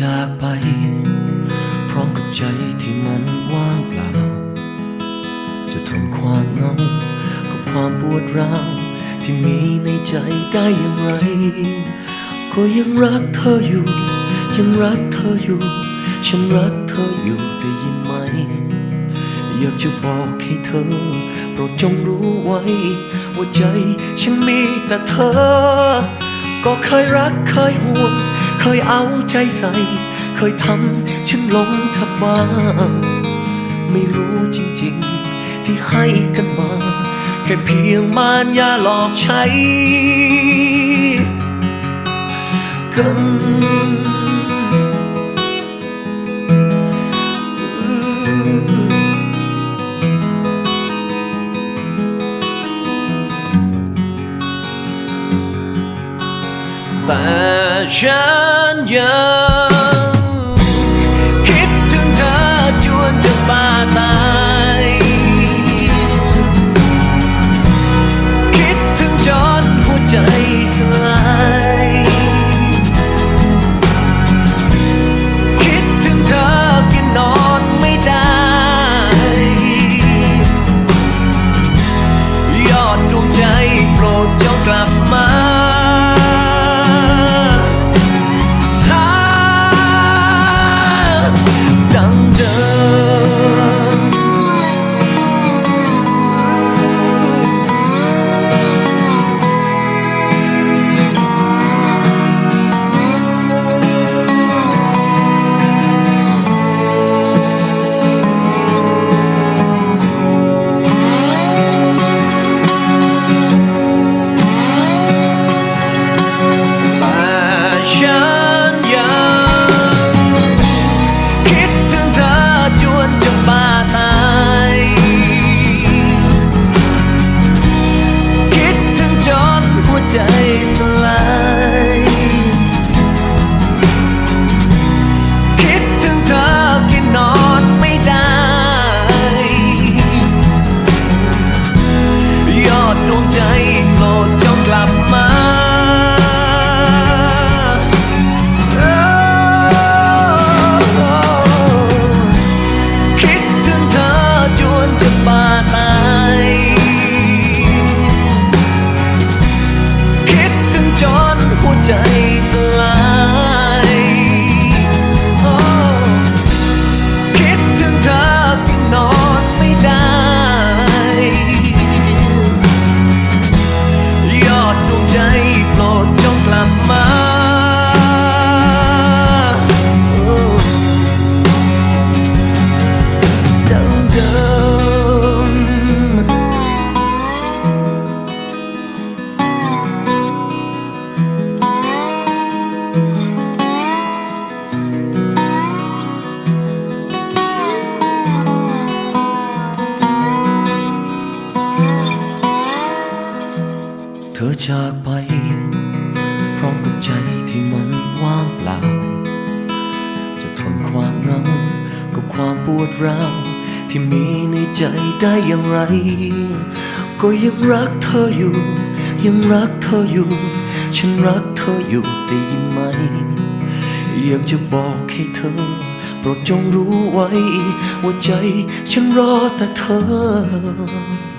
จากไป พร้อมกับใจที่มันว่างเปล่า จะทนความเหงากับความปวดร้าวที่มีในใจได้อย่างไร ก็ยังรักเธออยู่ ยังรักเธออยู่ ฉันรักเธออยู่ได้ยินไหม อยากจะบอกให้เธอ โปรดจงรู้ไว้ ว่าใจฉันมีแต่เธอ ก็เคยรักเคยห่วง เคยเอาใจใส่ เคยทำฉันหลงทับบ้าไม่รู้จริงๆ ที่ให้กันมา แค่เพียงมารยาหลอกใช้กันแต่ ฉัน ใจส ใจ เธอจากไป พร้อมกับใจที่มันว่างเปล่า จะทนความเหงากับความปวดร้าวที่มีในใจได้อย่างไร ก็ยังรักเธออยู่ ยังรักเธออยู่ ฉันรักเธออยู่ได้ยินไหม อยากจะบอกให้เธอ โปรดจงรู้ไว้ ว่าใจฉันรอแต่เธอ